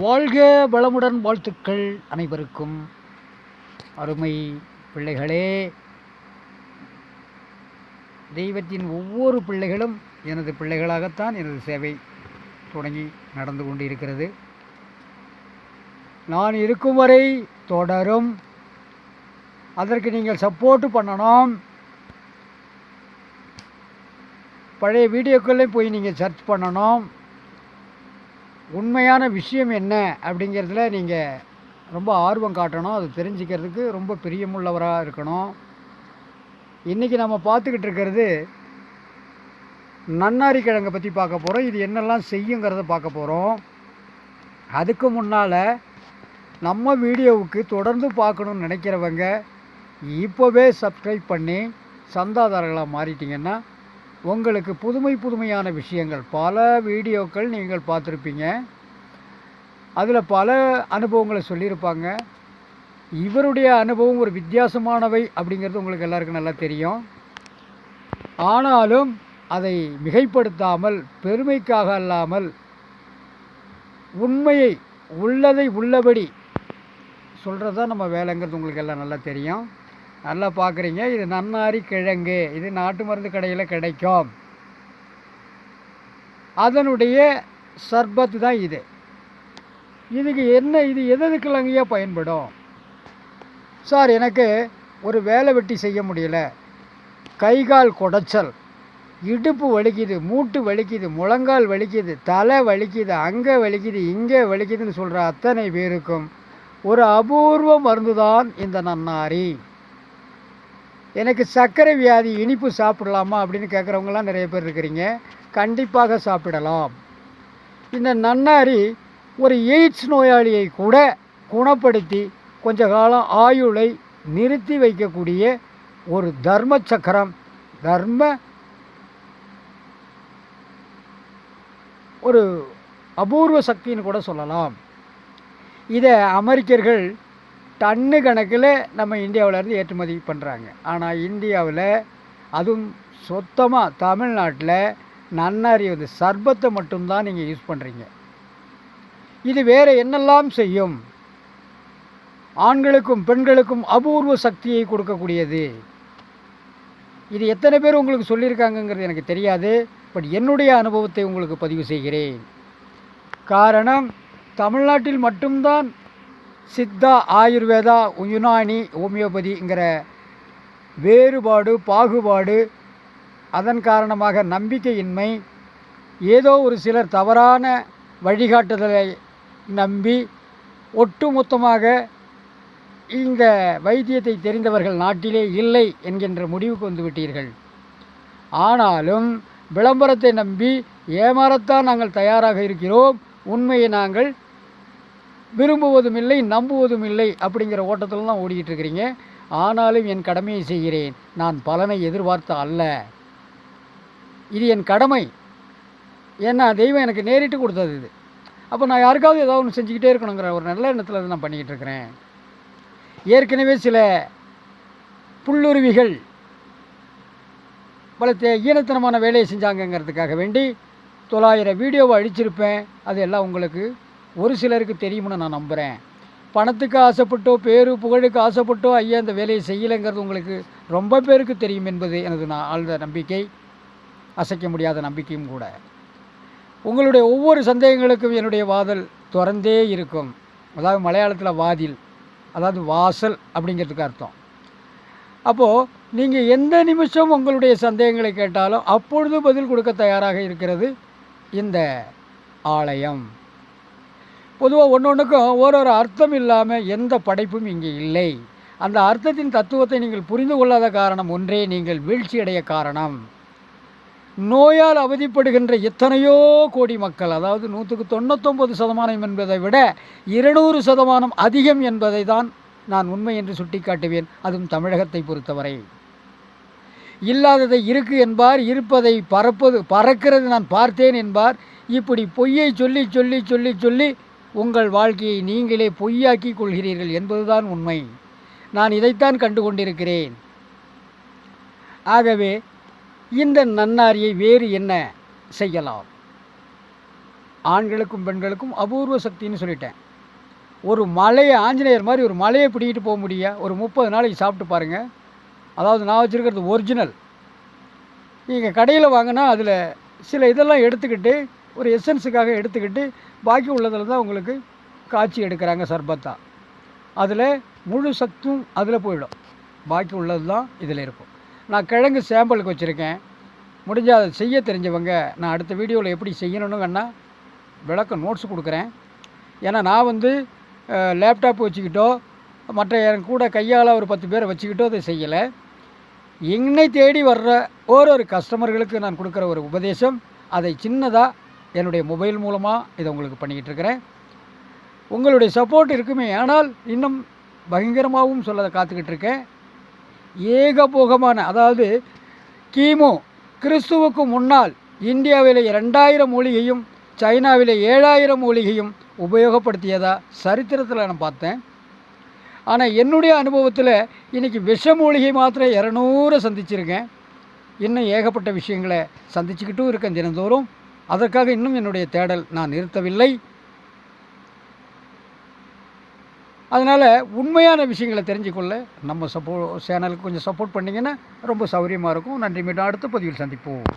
வாழ்க வளமுடன் வாழ்த்துக்கள் அனைவருக்கும். அருமை பிள்ளைகளே தெய்வத்தின் ஒவ்வொரு பிள்ளைகளும் எனது பிள்ளைகளாகத்தான் எனது சேவை தொடங்கி நடந்து கொண்டிருக்கிறது. நான் இருக்கும் வரை தொடரும். அதற்கு நீங்கள் சப்போர்ட் பண்ணணும். பழைய வீடியோக்களையும் போய் நீங்கள் சர்ச் பண்ணணும். உண்மையான விஷயம் என்ன அப்படிங்கிறதுல நீங்கள் ரொம்ப ஆர்வம் காட்டணும். அது தெரிஞ்சுக்கிறதுக்கு ரொம்ப பிரியமுள்ளவராக இருக்கணும். இன்றைக்கி நம்ம பார்த்துக்கிட்டு இருக்கிறது நன்னாரி கிழங்கை பற்றி பார்க்க போகிறோம் இது என்னெல்லாம் செய்யுங்கிறத பார்க்க போகிறோம் அதுக்கு முன்னால் நம்ம வீடியோவுக்கு தொடர்ந்து பார்க்கணுன்னு நினைக்கிறவங்க இப்போவே சப்ஸ்கிரைப் பண்ணி சந்தாதாரர்களாக மாறிட்டிங்கன்னா உங்களுக்கு புதுமை புதுமையான விஷயங்கள். பல வீடியோக்கள் நீங்கள் பார்த்துருப்பீங்க. அதில் பல அனுபவங்களை சொல்லியிருப்பாங்க. இவருடைய அனுபவம் ஒரு வித்தியாசமானவை அப்படிங்கிறது உங்களுக்கு எல்லாருக்கும் நல்லா தெரியும். ஆனாலும் அதை மிகைப்படுத்தாமல் பெருமைக்காக அல்லாமல் உண்மையை உள்ளதை உள்ளபடி சொல்கிறது தான் நம்ம வேலைங்கிறது உங்களுக்கு எல்லாம் நல்லா தெரியும். நல்லா பார்க்குறீங்க இது நன்னாரி கிழங்கு. இது நாட்டு மருந்து கடையில் கிடைக்கும். அதனுடைய சர்பத்து தான் இது. இதுக்கு என்ன இது எதுக்கெல்லாங்கய்யா பயன்படும்? சார் எனக்கு ஒரு வேலை வெட்டி செய்ய முடியல. கை கால் குடைச்சல். இடுப்பு வலிக்குது மூட்டு வலிக்குது முழங்கால் வலிக்குது தலை வலிக்குது அங்கே வலிக்குது இங்கே வலிக்குதுன்னு சொல்கிற அத்தனை பேருக்கும் ஒரு அபூர்வ மருந்து தான் இந்த நன்னாரி. எனக்கு சர்க்கரை வியாதி இனிப்பு சாப்பிடலாமா அப்படின்னு கேட்குறவங்களாம் நிறைய பேர் இருக்கிறீங்க. கண்டிப்பாக சாப்பிடலாம். இந்த நன்னாரி ஒரு எய்ட்ஸ் நோயாளியை கூட குணப்படுத்தி கொஞ்ச காலம் ஆயுளை நிறுத்தி வைக்கக்கூடிய ஒரு தர்ம சக்கரம் தர்ம ஒரு அபூர்வ சக்தின்னு கூட சொல்லலாம். இதை அமெரிக்கர்கள் டன்னு கணக்கில் நம்ம இந்தியாவிலேருந்து ஏற்றுமதி பண்ணுறாங்க. ஆனால் இந்தியாவில் அதுவும் சொத்தமாக தமிழ்நாட்டில் நன்னாரி வந்து சர்பத்தை மட்டும்தான் நீங்கள் யூஸ் பண்ணுறீங்க. இது வேறு என்னெல்லாம் செய்யும்? ஆண்களுக்கும் பெண்களுக்கும் அபூர்வ சக்தியை கொடுக்கக்கூடியது. இது எத்தனை பேர் உங்களுக்கு சொல்லியிருக்காங்கங்கிறது எனக்கு தெரியாது. பட் என்னுடைய அனுபவத்தை உங்களுக்கு பதிவு செய்கிறேன். காரணம் தமிழ்நாட்டில் மட்டும்தான் சித்தா ஆயுர்வேதா யுனானி ஹோமியோபதிங்கிற வேறுபாடு பாகுபாடு அதன் காரணமாக நம்பிக்கையின்மை ஏதோ ஒரு சிலர் தவறான வழிகாட்டுதலை நம்பி ஒட்டுமொத்தமாக இந்த வைத்தியத்தை தெரிந்தவர்கள் நாட்டிலே இல்லை என்கின்ற முடிவுக்கு வந்துவிட்டீர்கள் ஆனாலும் விளம்பரத்தை நம்பி ஏமாறத்தான் நாங்கள் தயாராக இருக்கிறோம். உண்மையை நாங்கள் விரும்புவதும் இல்லை நம்புவதும் இல்லை அப்படிங்கிற ஓட்டத்தில் தான் ஓடிக்கிட்டு இருக்கிறீங்க ஆனாலும் என் கடமையை செய்கிறேன். நான் பலனை எதிர்பார்த்த அல்ல. இது என் கடமை. ஏன்னா தெய்வம் எனக்கு நேரிட்டு கொடுத்தது இது. அப்போ நான் யாருக்காவது ஏதாவது ஒன்று செஞ்சுக்கிட்டே இருக்கணுங்கிற ஒரு நல்ல எண்ணத்தில் நான் பண்ணிக்கிட்டு இருக்கிறேன் ஏற்கனவே சில புல்லுருவிகள் பல தே ஈனத்தனமான வேலையை செஞ்சாங்கங்கிறதுக்காக வேண்டி தொள்ளாயிரம் வீடியோவை அழிச்சிருப்பேன். அது எல்லாம் உங்களுக்கு ஒரு சிலருக்கு தெரியும்னு நான் நம்புகிறேன் பணத்துக்கு ஆசைப்பட்டோ பேரு புகழுக்கு ஆசைப்பட்டோ ஐயா இந்த வேலையை செய்யலைங்கிறது உங்களுக்கு ரொம்ப பேருக்கு தெரியும் என்பது எனது நான் ஆழ்ந்த நம்பிக்கை. அசைக்க முடியாத நம்பிக்கையும் கூட. உங்களுடைய ஒவ்வொரு சந்தேகங்களுக்கும் என்னுடைய வாதல் திறந்தே இருக்கும். அதாவது மலையாளத்தில் வாதில் அதாவது வாசல் அப்படிங்கிறதுக்கு அர்த்தம். அப்போது நீங்கள் எந்த நிமிஷம் உங்களுடைய சந்தேகங்களை கேட்டாலும் அப்பொழுது பதில் கொடுக்க தயாராக இருக்கிறது இந்த ஆலயம். பொதுவாக ஒன்று ஒன்றுக்கும் ஒரு ஒரு அர்த்தம் இல்லாமல் எந்த படைப்பும் இங்கே இல்லை. அந்த அர்த்தத்தின் தத்துவத்தை நீங்கள் புரிந்து கொள்ளாத காரணம் ஒன்றே நீங்கள் வீழ்ச்சியடைய காரணம். நோயால் அவதிப்படுகின்ற எத்தனையோ கோடி மக்கள் அதாவது நூற்றுக்கு தொண்ணூத்தொம்பது சதமானம் என்பதை விட இருநூறு சதமானம் அதிகம் என்பதை தான் நான் உண்மை என்று சுட்டிக்காட்டுவேன். அதுவும் தமிழகத்தை பொறுத்தவரை. இல்லாததை இருக்கு என்பார் இருப்பதை பறப்பது பறக்கிறது நான் பார்த்தேன் என்பார். இப்படி பொய்யை சொல்லி சொல்லி சொல்லி சொல்லி உங்கள் வாழ்க்கையை நீங்களே பொய்யாக்கி கொள்கிறீர்கள் என்பதுதான் உண்மை. நான் இதைத்தான் கண்டு கொண்டிருக்கிறேன் ஆகவே இந்த நன்னாரியை வேறு என்ன செய்யலாம்? ஆண்களுக்கும் பெண்களுக்கும் அபூர்வ சக்தின்னு சொல்லிட்டேன். ஒரு மலையை ஆஞ்சநேயர் மாதிரி ஒரு மலையை பிடிக்கிட்டு போக முடியா? ஒரு முப்பது நாளைக்கு சாப்பிட்டு பாருங்கள் அதாவது நான் வச்சுருக்கிறது ஒரிஜினல் நீங்கள் கடையில் வாங்கினா அதில் சில இதெல்லாம் எடுத்துக்கிட்டு ஒரு எசன்ஸுக்காக எடுத்துக்கிட்டு பாக்கி உள்ளதில் தான் உங்களுக்கு காய்ச்சி எடுக்கிறாங்க சர்பத்தா. அதில் முழு சத்தும் அதில் போயிடும். பாக்கி உள்ளது தான் இதில் இருக்கும். நான் கிழங்கு சாம்பிளுக்கு வச்சுருக்கேன். முடிஞ்சால் அதை செய்ய தெரிஞ்சவங்க நான் அடுத்த வீடியோவில் எப்படி செய்யணும்னு வேணா விளக்கம் நோட்ஸ் கொடுக்குறேன். ஏன்னா நான் வந்து லேப்டாப் வச்சுக்கிட்டோ மற்ற என் கூட கையால் ஒரு பத்து பேரை வச்சுக்கிட்டோ அதை செய்யலை. என்னை தேடி வர்ற ஓரொரு கஸ்டமர்களுக்கு நான் கொடுக்குற ஒரு உபதேசம் அதை சின்னதாக என்னுடைய மொபைல் மூலமாக இதை உங்களுக்கு பண்ணிக்கிட்டு இருக்கிறேன் உங்களுடைய சப்போர்ட் இருக்குமே ஆனால் இன்னும் பயங்கரமாகவும் சொல்ல காத்துக்கிட்டு இருக்கேன் ஏகபோகமான அதாவது கிமு கிறிஸ்துவுக்கு முன்னால் இந்தியாவில் ரெண்டாயிரம் மூலிகையும் சைனாவில் ஏழாயிரம் மூலிகையும் உபயோகப்படுத்தியதாக சரித்திரத்தில் நான் பார்த்தேன். ஆனால் என்னுடைய அனுபவத்தில் இன்றைக்கி விஷ மூலிகை மாத்திரம் இரநூறு சந்திச்சிருக்கேன். இன்னும் ஏகப்பட்ட விஷயங்களை சந்திச்சுக்கிட்டும் இருக்கேன் தினந்தோறும். அதற்காக இன்னும் என்னுடைய தேடல் நான் நிறுத்தவில்லை. அதனால் உண்மையான விஷயங்களை தெரிஞ்சுக்கொள்ள நம்ம சப்போ சேனலுக்கு கொஞ்சம் சப்போர்ட் பண்ணிங்கன்னா ரொம்ப சௌகரியமாக இருக்கும். நன்றி. மீண்டும் அடுத்த பதிவில் சந்திப்போம்.